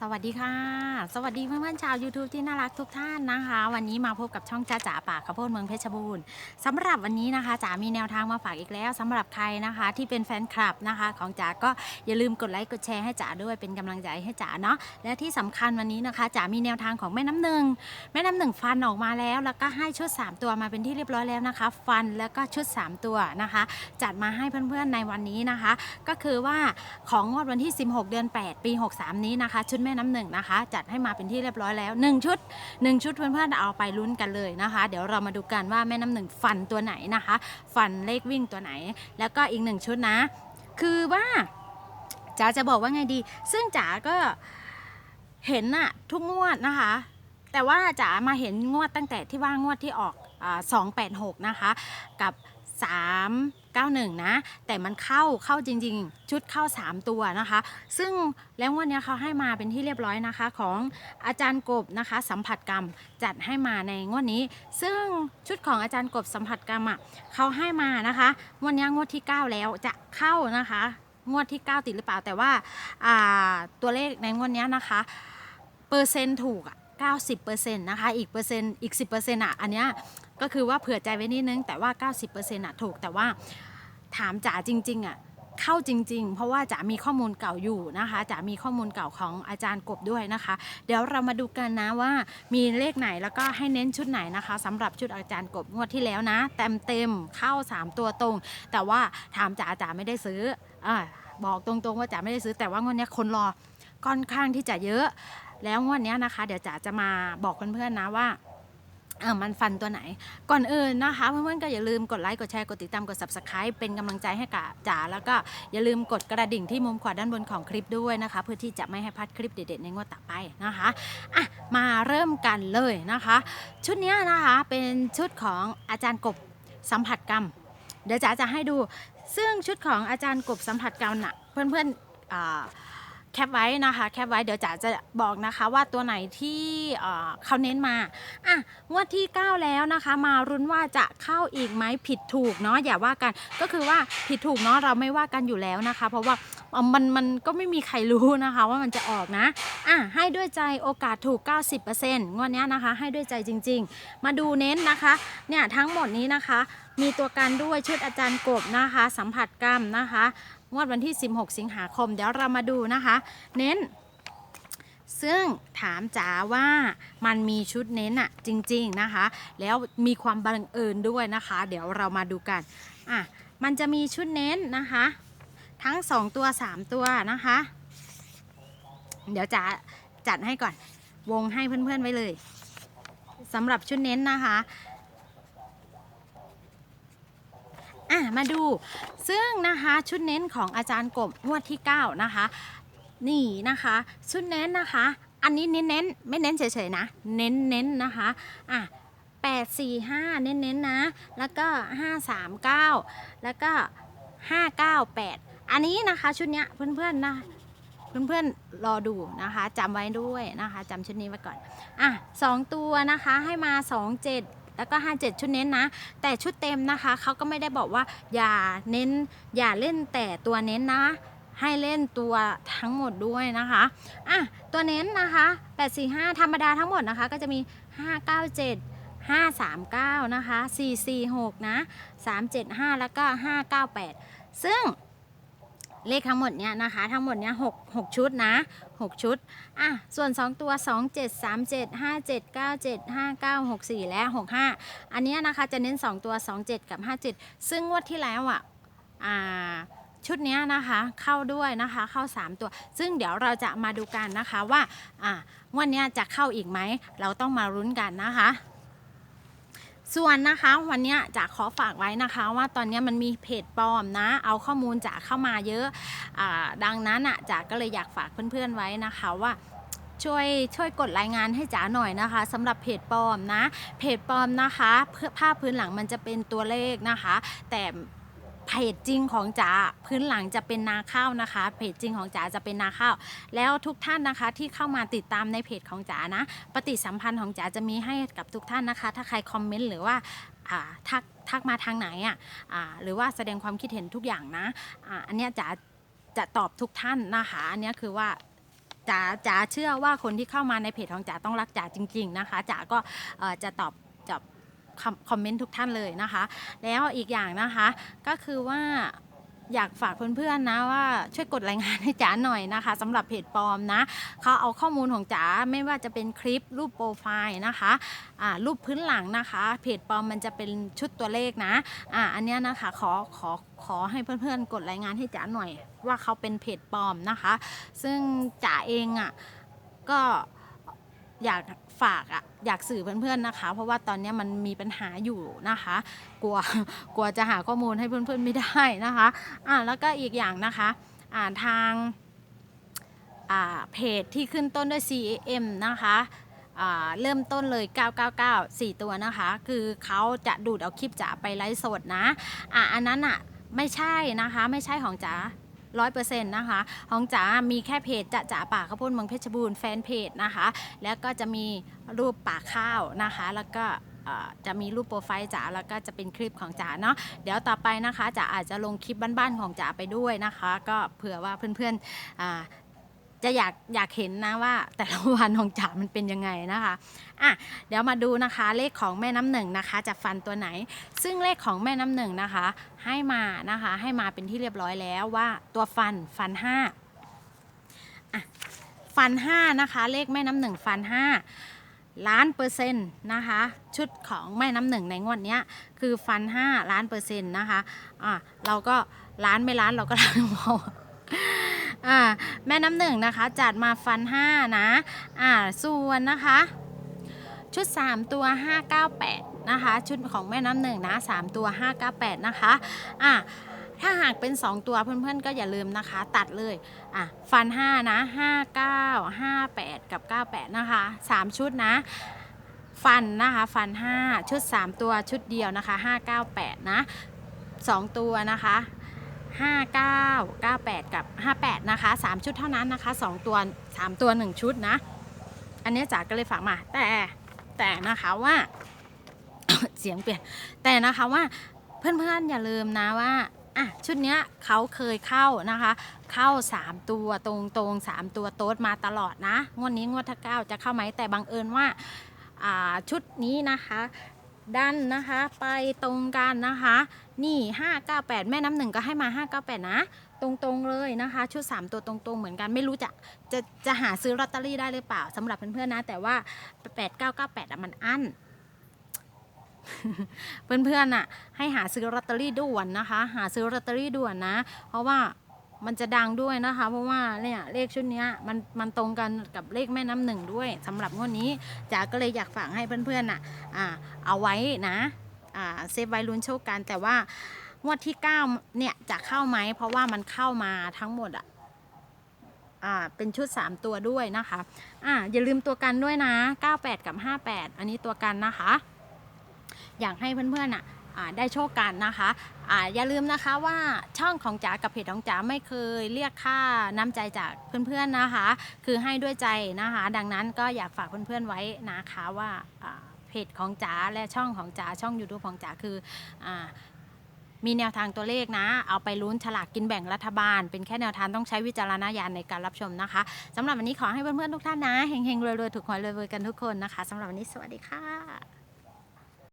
สวัสดีค่ะ สวัสดีเพื่อนๆชาว YouTube ที่น่ารักทุกท่านนะคะ วันนี้มาพบกับช่องจ้าจ๋าป่าข้าวโพดเมืองเพชรบูรณ์สำหรับวันนี้นะคะจ๋ามีแนวทางมาฝากอีกแล้วสำหรับใครนะคะ ที่เป็นแฟนคลับนะคะ ของจ๋าก็อย่าลืมกดไลค์กดแชร์ให้จ๋าด้วยเป็นกำลังใจให้จ๋าเนาะและที่สำคัญวันนี้นะคะจ๋ามีแนวทางของแม่น้ำหนึ่งแม่น้ำหนึ่งฟันออกมาแล้ว แล้วก็ให้ชุด 3 ตัวมาเป็นที่เรียบร้อยแล้วนะคะ ฟันแล้วก็ชุด 3 ตัวนะคะ จัดมาให้เพื่อนๆในวันนี้นะคะ ก็คือว่าของงวดวันที่ 16 เดือน 8 ปี 63 นี้นะคะชุดแม่น้ำหนึ่งนะคะ จัดให้มาเป็นที่เรียบร้อยแล้ว 1 ชุด 1 ชุดเพื่อนๆเอาไปลุ้นกันเลยนะคะ เดี๋ยวเรามาดูกันว่าแม่น้ำหนึ่งฟันตัวไหนนะคะ ฟันเลขวิ่งตัวไหน แล้วก็อีกหนึ่งชุดนะ คือว่าจ๋าจะบอกว่าไงดี ซึ่งจ๋าก็เห็นอะทุกงวดนะคะ แต่ว่าจ๋ามาเห็นงวดตั้งแต่ที่ว่างวดที่ออกสองแปดหกนะคะ กับสาม 91 นะ แต่มันเข้าเข้าจริง ๆ ชุดเข้า 3 ตัวนะคะ ซึ่งแล้ววันนี้เขาให้มาเป็นที่เรียบร้อยนะคะ ของอาจารย์กบนะคะ สัมผัสกรรมจัดให้มาในงวดนี้ ซึ่งชุดของอาจารย์กบสัมผัสกรรมอะเขาให้มานะคะวดนี้งวดที่ 9 แล้วจะเข้านะคะงวดที่ 9 ติดหรือเปล่าแต่ว่าาตัวเลขในงวดนี้นะคะ เปอร์เซ็นต์ถูกอะ90%นะคะ อีกเปอร์เซ็นต์อีก 10%อะ อันเนี้ย ก็คือว่าเผื่อใจไว้นิดนึง แต่ว่า 90%อะถูกแต่ว่าถามจ๋าจริง ๆอะเข้าจริง ๆ เพราะว่าจ๋ามีข้อมูลเก่าอยู่นะคะจ๋ามีข้อมูลเก่าของอาจารย์กบด้วยนะคะ เดี๋ยวเรามาดูกันนะว่ามีเลขไหนแล้วก็ให้เน้นชุดไหนนะคะสำหรับชุดอาจารย์กบงวดที่แล้วนะเต็มเต็มเข้า 3 ตัวตรง แต่ว่าถามจ๋าจ๋าไม่ได้ซื้ออบอกตรงๆว่าจ๋าไม่ได้ซื้อ แต่ว่างวดนี้คนรอค่อนข้างที่จะเยอะ แล้วงวดนี้นะคะ เดี๋ยวจ๋าจะมาบอกเพื่อนๆนะว่า เออมันฟันตัวไหน ก่อนอื่นนะคะเพื่อนๆก็อย่าลืมกดไลค์กดแชร์กดติดตามกด subscribe เป็นกำลังใจให้กับจ๋าแล้วก็อย่าลืมกดกระดิ่งที่มุมขวาด้านบนของคลิปด้วยนะคะ เพื่อที่จะไม่ให้พลาดคลิปเด็ดๆในงวดต่อไปนะคะอะมาเริ่มกันเลยนะคะ ชุดนี้นะคะเป็นชุดของอาจารย์กบสัมผัสกรรม เดี๋ยวจ๋าจะให้ดู ซึ่งชุดของอาจารย์กบสัมผัสกรรมน่ะเพื่อนๆอ่า แคปไว้นะคะแคปไว้เดี๋ยวจ๋าจะบอกนะคะว่าตัวไหนที่เขาเน้นมาอะงวดที่ 9 แล้วนะคะ มารุ้นว่าจะเข้าอีกไหมผิดถูกเนาะอย่าว่ากันก็คือว่าผิดถูกเนาะเราไม่ว่ากันอยู่แล้วนะคะ เพราะว่ามันมันก็ไม่มีใครรู้นะคะ ว่ามันจะออกนะอะให้ด้วยใจโอกาสถูก 90%งวดเนี้ยนะคะ ให้ด้วยใจจริง ๆ มาดูเน้นนะคะเนี่ยทั้งหมดนี้นะคะ มีตัวการด้วยชุดอาจารย์กบนะคะ สัมผัสกรรมนะคะ งวดวันที่ 16 สิงหาคม เดี๋ยวเรามาดูนะคะ เน้น ซึ่งถามจ๋าว่ามันมีชุดเน้นอะจริง ๆนะคะ แล้วมีความบังเอิญด้วยนะคะ เดี๋ยวเรามาดูกันอะมันจะมีชุดเน้นนะคะ ทั้ง 2 ตัว 3 ตัวนะคะ เดี๋ยวจ๋าจัดให้ก่อนวงให้เพื่อนๆไว้เลยสำหรับชุดเน้นนะคะ อะมาดู ซึ่งนะคะชุดเน้นของอาจารย์กบงวดที่ 9 นะคะ นี่นะคะ ชุดเน้นนะคะ อันนี้เน้นเน้นๆไม่เน้นเฉยๆนะ เน้นเน้นๆนะคะอะแปดสี่ห้าเน้นเน้นๆนะ แล้วก็ห้าสามเก้าแล้วก็ห้าเก้าแปดอันนี้นะคะชุดเนี้ยเพื่อนๆนะเพื่อนๆรอดูนะคะจำไว้ด้วยนะคะจำชุดนี้ไว้ก่อนอะสองตัวนะคะให้มาสองเจ็ด แล้วก็ห้าเจ็ดชุดเน้นนะ แต่ชุดเต็มนะคะเขาก็ไม่ได้บอกว่าอย่าเน้นอย่าเล่นแต่ตัวเน้นนะ ให้เล่นตัวทั้งหมดด้วยนะคะอะตัวเน้นนะคะ 845 ธรรมดาทั้งหมดนะคะ ก็จะมี 597 539 นะคะ 446 นะ 375 แล้วก็ 598 ซึ่ง เลขทั้งหมดเนี้ยนะคะ ทั้งหมดเนี้ย6 6ชุดนะ6ชุดอะส่วน 2 ตัว 2 7 3 7 5 7 9 7 5 9 6 4 และ 65 อันนี้นะคะจะเน้น 2 ตัว 2 7 กับ 57 ซึ่งงวดที่แล้วอะอ่าชุดเนี้ยนะคะเข้าด้วยนะคะเข้า 3 ตัว ซึ่งเดี๋ยวเราจะมาดูกันนะคะว่าอ่างวันนี้จะเข้าอีกไหม เราต้องมารุ้นกันนะคะ ส่วนนะคะวันนี้จะขอฝากไว้นะคะว่าตอนนี้มันมีเพจปลอมนะ เอาข้อมูลจากเข้ามาเยอะอะดังนั้นอะจ๋าก็เลยอยากฝากเพื่อนๆไว้นะคะว่าช่วยช่วยกดรายงานให้จ๋าหน่อยนะคะสำหรับเพจปลอมนะ เพจปลอมนะคะเพื่อภาพพื้นหลังมันจะเป็นตัวเลขนะคะ แต่ เพจจริงของจ๋าพื้นหลังจะเป็นนาข้าวนะคะ เพจจริงของจ๋าจะเป็นนาข้าว แล้วทุกท่านนะคะที่เข้ามาติดตามในเพจของจ๋านะ ปฏิสัมพันธ์ของจ๋าจะมีให้กับทุกท่านนะคะ ถ้าใครคอมเมนต์หรือว่าทักทักมาทางไหนอะอ่าหรือว่าแสดงความคิดเห็นทุกอย่างนะอ่าอันนี้จ๋าจะตอบทุกท่านนะคะ อันนี้คือว่าจ๋าจ๋าเชื่อว่าคนที่เข้ามาในเพจของจ๋าต้องรักจ๋าจริง ๆนะคะจ๋าก็จะตอบ คอมเมนต์ทุกท่านเลยนะคะ แล้วอีกอย่างนะคะก็คือว่าอยากฝากเพื่อนๆนะว่าช่วยกดรายงานให้จ๋าหน่อยนะคะสำหรับเพจปลอมนะเขาเอาข้อมูลของจ๋าไม่ว่าจะเป็นคลิปรูปโปรไฟล์นะคะอ่ารูปพื้นหลังนะคะ เพจปลอมมันจะเป็นชุดตัวเลขนะอ่าอันนี้นะคะขอขอขอให้เพื่อนๆ กดรายงานให้จ๋าหน่อย ว่าเขาเป็นเพจปลอมนะคะ ซึ่งจ๋าเองอะก็ อยากฝากอะอยากสื่อเพื่อนๆนะคะ เพราะว่าตอนนี้มันมีปัญหาอยู่นะคะ กลัวกลัวจะหาข้อมูลให้เพื่อนๆไม่ได้นะคะอ่าแล้วก็อีกอย่างนะคะอ่าทางอ่าเพจที่ขึ้นต้นด้วย CAM นะคะอ่าเริ่มต้นเลย 999 4 ตัวนะคะ คือเขาจะดูดเอาคลิปจ๋าไปไลฟ์สดนะอ่าอันนั้นอะไม่ใช่นะคะ ไม่ใช่ของจ๋า ร้อยเปอร์เซ็นต์นะคะของจ๋ามีแค่เพจจะจ๋าป่าข้าวโพดเมืองเพชรบูรณ์แฟนเพจนะคะ แล้วก็จะมีรูปป่าข้าวนะคะ แล้วก็จะมีรูปโปรไฟล์จ๋าแล้วก็จะเป็นคลิปของจ๋าเนาะเดี๋ยวต่อไปนะคะจ๋าอาจจะลงคลิปบ้านๆของจ๋าไปด้วยนะคะ ก็เผื่อว่าเพื่อนๆ จะอยากอยากเห็นนะว่า แต่ละวันของจ๋ามันเป็นยังไงนะคะอะเดี๋ยวมาดูนะคะเลขของแม่น้ำหนึ่งนะคะจะฟันตัวไหน ซึ่งเลขของแม่น้ำหนึ่งนะคะ ให้มานะคะ ให้มาเป็นที่เรียบร้อยแล้วว่าตัวฟันฟันห้าอะฟันห้านะคะ เลขแม่น้ำหนึ่งฟันห้าล้านเปอร์เซ็นต์นะคะ ชุดของแม่น้ำหนึ่งในงวดนี้คือฟันห้าล้านเปอร์เซ็นต์นะคะอะเราก็ล้านไม่ล้านเราก็ล้านพอ อ่าแม่น้ำหนึ่งนะคะ จัดมาฟันห้านะอ่าส่วนนะคะ ชุด 3 ตัว 598 นะคะ ชุดของแม่น้ำหนึ่งนะ 3 ตัว 598 นะคะอะถ้าหากเป็น 2 ตัวเพื่อนๆ ก็อย่าลืมนะคะ ตัดเลยอะฟัน 5 นะ 59 58 กับ 98 นะคะ 3 ชุดนะฟันนะคะฟัน 5 ชุด 3 ตัวชุดเดียวนะคะ 598 นะ 2 ตัวนะคะ 59 98 กับ 58 นะคะ 3 ชุดเท่านั้นนะคะ 2 ตัว 3 ตัว 1 ชุดนะ อันนี้จ๋าก็เลยฝากมา แต่แต่นะคะว่าเสียงเปลี่ยน แต่นะคะว่าเพื่อนๆอย่าลืมนะว่าอะชุดเนี้ยเขาเคยเข้านะคะ เข้า 3 ตัวตรงตรงๆ3ตัวโต๊ดมาตลอดนะ งวดนี้งวดที่เก้าจะเข้าไหมแต่บังเอิญว่าอ่าชุดนี้นะคะ ดันนะคะ ไปตรงกันนะคะ นี่ 598 แม่น้ำหนึ่งก็ให้มา 598 นะ ตรงๆเลยนะคะ ชุด 3 ตัวตรงๆ เหมือนกันไม่รู้จะจะจะหาซื้อลอตเตอรี่ได้หรือเปล่าสำหรับเพื่อนๆนะ แต่ว่า 8998อะมันอั้นเพื่อนๆน่ะ ให้หาซื้อลอตเตอรี่ด่วนนะคะ หาซื้อลอตเตอรี่ด่วนนะ เพราะว่า มันจะดังด้วยนะคะ เพราะว่าเนี่ยเลขชุดนี้มันมันตรงกันกับเลขแม่น้ำหนึ่งด้วยสำหรับงวดนี้จ๋าก็เลยอยากฝากให้เพื่อนๆน่ะอ่าเอาไว้นะอ่าเซฟไว้ลุ้นโชคกันแต่ว่างวดที่9เนี่ยจะเข้าไหมเพราะว่ามันเข้ามาทั้งหมดอะอ่าเป็นชุด 3 ตัวด้วยนะคะอ่าอย่าลืมตัวกันด้วยนะ 98 กับ 58 อันนี้ตัวกันนะคะ อยากให้เพื่อนๆอะ ได้โชคกันนะคะอ่าอย่าลืมนะคะว่าช่องของจ๋ากับเพจของจ๋าไม่เคยเรียกค่าน้ำใจจากเพื่อนๆนะคะ คือให้ด้วยใจนะคะ ดังนั้นก็อยากฝากเพื่อนๆไว้นะคะว่าเพจของจ๋าและช่องของจ๋าช่อง YouTube ของจ๋าคืออมีแนวทางตัวเลขนะ เอาไปลุ้นฉลากกินแบ่งรัฐบาล เป็นแค่แนวทางต้องใช้วิจารณญาณในการรับชมนะคะสำหรับวันนี้ขอให้เพื่อนๆทุกท่านนะเฮงๆรวยๆถูกหวยรวยๆกันทุกคนนะคะสำหรับวันนี้สวัสดีค่ะ